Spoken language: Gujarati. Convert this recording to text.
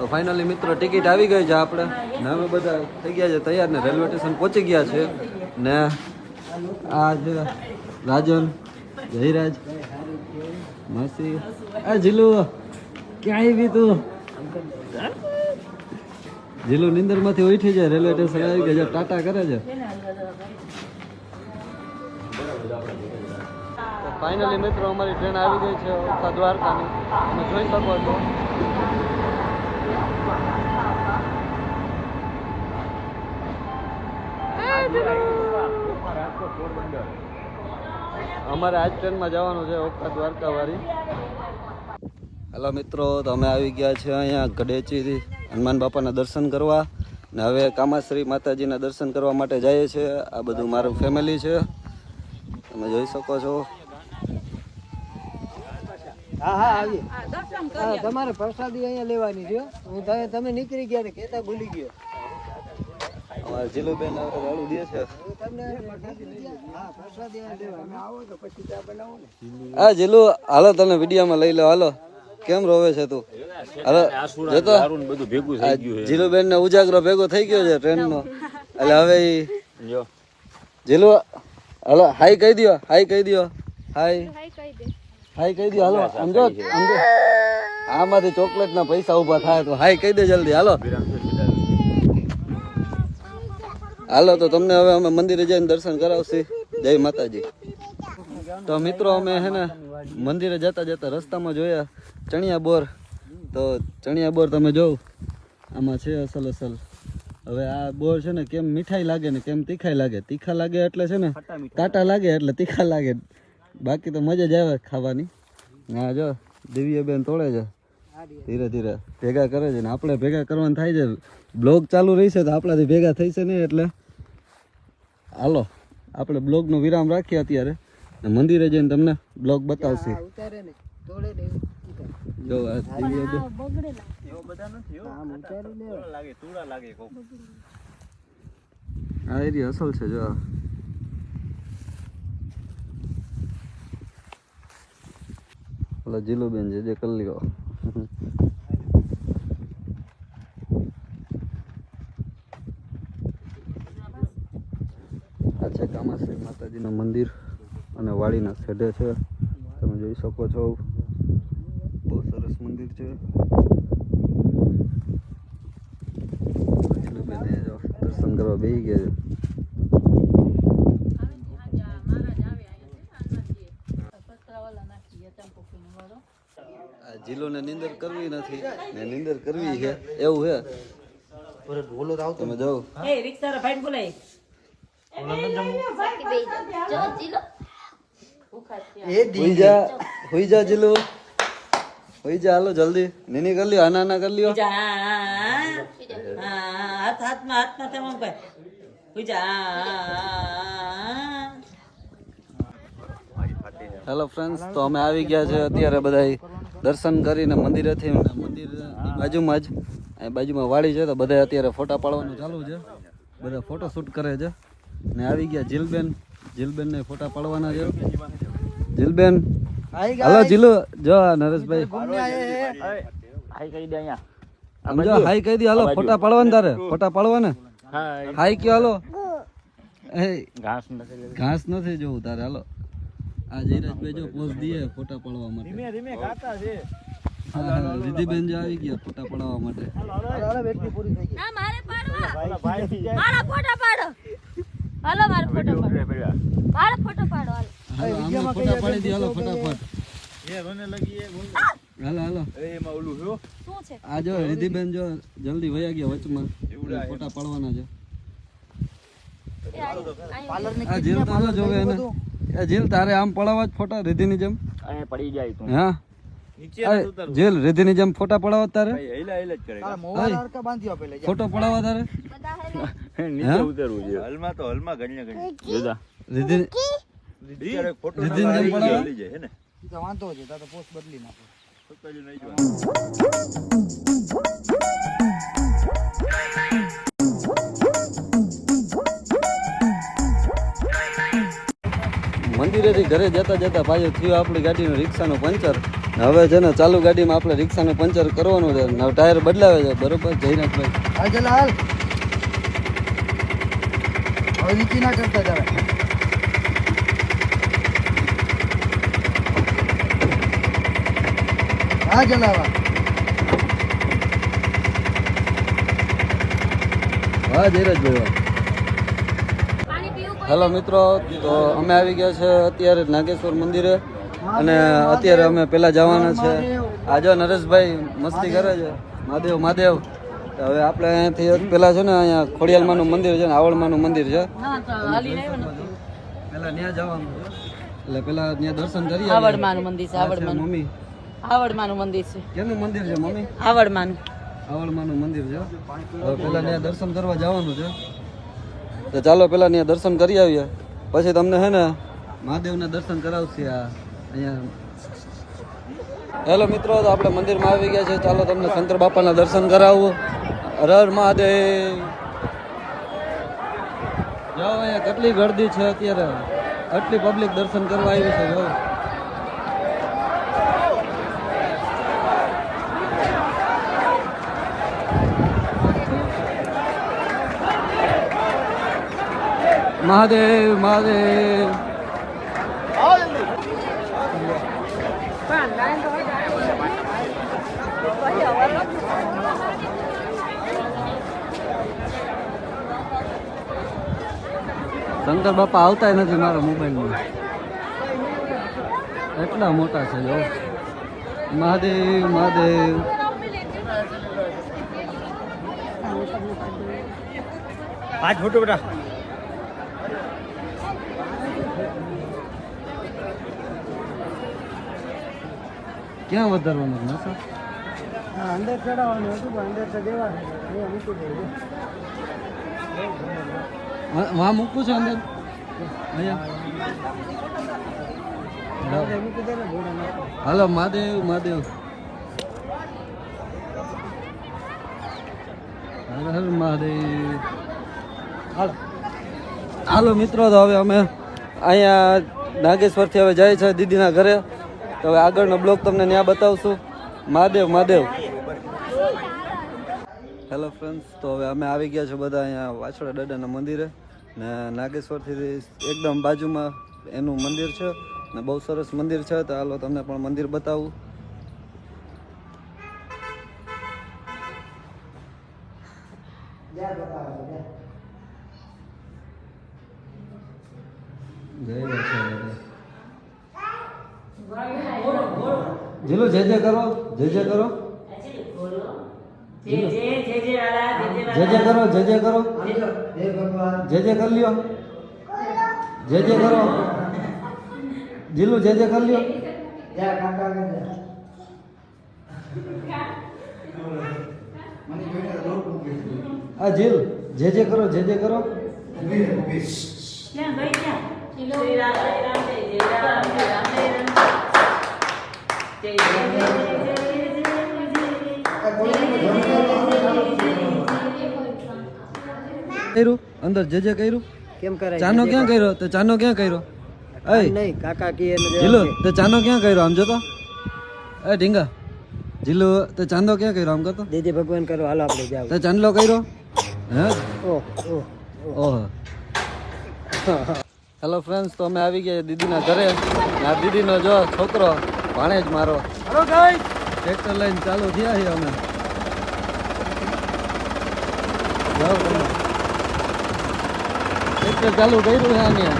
તો ફાઇનલી મિત્રો ટિકિટ આવી ગઈ છે આપણે. ને અમે બધા થઈ ગયા છે તૈયાર ને રેલવે સ્ટેશન પહોંચી ગયા છે. ને આ છે રાજન, જયરાજ, માસી, આ જીલુ, ક્યાં આવી તું? જીલુ નિંદરમાંથી ઉઠી જાય, રેલવે સ્ટેશન આવી ગયા છે, ટાટા કરે છે. ફાઇનલી મિત્રો અમારી ટ્રેન આવી ગઈ છે દ્વારકાની. તમે જોઈ શકો છો. અમારે આજ ટ્રેનમાં જવાનું છે ઓખા દ્વારકા વાળી હેલો મિત્રો તમે આવી ગયા છે અહીંયા ગડેચી હનુમાન બાપાના દર્શન કરવા. ને હવે કામાશ્રી માતાજીના દર્શન કરવા માટે જઈએ છીએ આ બધું મારું ફેમિલી છે. તમે જોઈ શકો છો. હા હા આવી હા તમારે પ્રસાદી અહીંયા લેવાની છે. હું તમે તમે નીકળી ગયા ને કહેતા ભૂલી ગયો. જીલુબેન હવે દે છે. હા જીલુ હાલો તને વિડીયોમાં લઈ લો હાલો. કેમ રોવે છે તું? હાલો જતો જીલુબેન ને ઉજાગરો ભેગો થઈ ગયો છે ટ્રેન નો એટલે હવે જીલુ હાલો હાઈ કહી દો હાઈ કહી દો હાઈ હાઈ કહી દો હાલો સમજો સમજો. આમાંથી ચોકલેટ ના પૈસા ઊભા થાય તો હાઈ કહી દે જલ્દી હાલો. હાલો, તો તમને હવે અમે મંદિરે જઈને દર્શન કરાવશી. જય માતાજી. તો મિત્રો, અમે હે ને મંદિરે જતા જતા રસ્તામાં જોયા ચણિયા બોર. તો ચણિયા બોર તમે જોવ. આમાં છે અસલ અસલ. હવે આ બોર છે ને કેમ મીઠાઈ લાગે ને કેમ તીખાઈ લાગે? તીખા લાગે એટલે છે ને કાંટા લાગે એટલે તીખા લાગે. બાકી તો મજા જ આવે ખાવાની. હા જો દિવ્ય બેન તોડે છે. ધીરે ધીરે. ભેગા કરે છે ને આપણે ભેગા કરવાનું થાય છે. બ્લોગ ચાલુ રહી છે તો આપણાથી ભેગા થઈ છે નહીં એટલે હાલો આપણે બ્લોગનો વિરામ રાખીએ અત્યારે. ને મંદિરે જઈને તમને બ્લોગ બતાવશે. જો આ એરિયા અસલ છે જો ઓલા જીલુબેન છે જે કરી લ્યો શ્રી માતાજીનું મંદિર અને વાડીના છેડે છે. તમે જોઈ શકો છો બહુ સરસ મંદિર છે. દર્શન કરવા બેસી ગયા છે. આ જીલોને નિંદર કરવી નથી. ને નિંદર કરવી છે. એવું છે. તમે જાઓ. એ રિક્ષા ભાઈ બોલાય. હુઈ જા જીલો. હુઈ જા હાલો જલ્દી. નીની કરી લ્યો આના આના કરી લ્યો. હાથ હાથમાં હાથમાં તમામ કર પૂજા હેલો ફ્રેન્ડ્સ તો અમે આવી ગયા છે અત્યારે બધા દર્શન કરીને મંદિરેથી. મંદિર મંદિરની બાજુમાં જ બાજુમાં વાડી છે તો બધા અત્યારે ફોટા પાડવાનું ચાલુ છે. બધા ફોટો શૂટ કરે છે. ને આવી ગયા જીલબેન. જીલબેન ને ફોટા પાડવાના છે. જીલબેન. હાલો જીલુ. જો નરેશભાઈ. હાઈ કહી દે અહીંયા. સમજો હાઈ કહી દી. હાલો ફોટા પાડવાના તારે. ફોટા પાડવાના. હાઈ હાઈ કયો હાલો. એ ઘાસ નથી ઘાસ નથી જોવું તારે. હાલો. આ જયરાજભાઈ જો પોઝ દીએ ફોટા પાડવા માટે. ધીમે ગાતા છે. હા હા આવી ગયા ફોટા પાડવા માટે. મારે પાડવા મારા ફોટો પાડો. હાલો મારો ફોટો પાડો. મારો ફોટો પાડો હાલો. ફોટા પાડી દી હાલો ફટાફટ એ રોને લગી એ હાલો હાલો. એમાં ઓલું હો. શું છે? આ જો રિધિબેન જો જલ્દી વયા ગયા વચમાં. ફોટા પાડવાના છે. એ આઈ- આઈ આ જેલ તો જોવે એને. આ જેલ તારે આમ પડાવવા જ ફોટા રિધિની જેમ? પડી જાય તું. હા. જેલ રિધિની જેમ ફોટા પડાવવા તારે? હેલા હેલા જ કરે. તારા મોવા લાડકા બાંધ્યો પેલે જા. ફોટો પડાવવા તારે? નીચે ઉતરવું છે હાલમાં તો હાલમાં ગણ્યા ગણ્યા જોદા રિધિ ક્યારેક ફોટો રીતિન જેમ પડાવવા લઈ જાય હે ને? તો વાંધો છે તો પોસ્ટ બદલી નાખો. પેલું નહીં જોવાનું. મંદિરેથી ઘરે જતા જતા ભાઈઓ થયું આપણી ગાડીનું રિક્ષાનું પંચર. હવે છે ને ચાલુ ગાડીમાં આપણે રિક્ષાનું પંચર કરવાનું છે. હવે ટાયર બદલાવે છે. બરોબર? જયનાથભાઈ હવે નીચી ના કરતા જરા હા જલાવા. હા ધીરજ વાહ. પાણી પીવું કોઈ હેલો મિત્રો તો અમે આવી ગયા છે અત્યારે નાગેશ્વર મંદિરે અને અત્યારે અમે પેલા જવાના છે. આજો નરેશભાઈ મસ્તી કરે છે. મહાદેવ મહાદેવ. હવે આપણે અહીંયાથી પેલા છે ને અહીંયા ખોડિયાલમાનું મંદિર છે ને આવળમાનું મંદિર છે. પેલા ત્યાં જવાનું એટલે પેલા ત્યાં દર્શન કરી આવડમાનું મંદિર છે, આવડમાનું. મમ્મી. આવડમાનું મંદિર છે. કેનું મંદિર છે મમ્મી? આવડમાનું આવળમાનું મંદિર છે. હવે પેલા ત્યાં દર્શન કરવા જવાનું છે. તો ચાલો પેલા ત્યાં દર્શન કરી આવીએ. પછી તમને હે ને મહાદેવના દર્શન કરાવશે આ અહીંયા. હેલો મિત્રો તો આપણે મંદિરમાં આવી ગયા છે ચાલો તમને શંકર બાપાના દર્શન કરાવું. હર મહાદેવ. જાઓ અહીંયા, કેટલી ગળદી છે અત્યારે. આટલી પબ્લિક દર્શન કરવા આવી છે જો મહાદેવ મહાદેવ. શંકર બાપા આવતા નથી મારા મોબાઈલમાં. એટલા મોટા છે જો. મહાદેવ મહાદેવ. પાંચ ફોટો બેટા ક્યાં વધારવાનું નસો સર અંદર ચડાવવાનું હતું પણ અંદર ચડેવા મૂકી દેવું વાં મૂકું છું અંદર. હાલો, મહાદેવ મહાદેવ. હર હર મહાદેવ. હાલો, મિત્રો, તો હવે અમે અહીંયા નાગેશ્વરથી હવે જાય છે દીદીના ઘરે. તો હવે આગળનો બ્લોગ તમને ત્યાં બતાવશું. મહાદેવ મહાદેવ. હેલો ફ્રેન્ડ્સ તો હવે અમે આવી ગયા છે બધા અહીંયા વાછડા દાદાના મંદિરે ને નાગેશ્વરથી એકદમ બાજુમાં એનું મંદિર છે ને બહુ સરસ મંદિર છે તો હાલો તમને પણ મંદિર બતાવું. જીલો જય જય કરો જય જય કરો. જે જે જે જે કરો જે જે જય જય કરો. જય જય કરો જય ભગવાન. જય જય કરી લ્યો. જય જય કરો. જીલું જય જય કરી લ્યો. જય કાકા કાકા આ જીલ જય જય કરો જય જય કરો. શ્રી રામ જય રામ જય જય રામ જય રામ. જય રામ જય જય કર્યું? અંદર જે જે કર્યું? કેમ કરાય? ચાનો ક્યાં કર્યો? તો ચાનો ક્યાં કર્યો? અય. નહીં કાકા કી એને જીલો તો ચાનો ક્યાં કર્યો? આમ જોતો એ ઢીંગા. જીલો તો ચાંદો ક્યાં કર્યો? આમ કરતો દેજે ભગવાન કરો હાલો આપણે જાવ તો ચાંદલો કર્યો? હે? ઓહ ઓહ હેલો ફ્રેન્ડ્સ તો અમે આવી ગયા દીદીના ઘરે. આ દીદીનો જો છોકરો ભાણે જ મારો. હેલો ગાઈસ ટ્રેક્ટર લઈને ચાલુ થયા છીએ અમે. જાઓ એટલે ચાલુ કર્યું છે આની.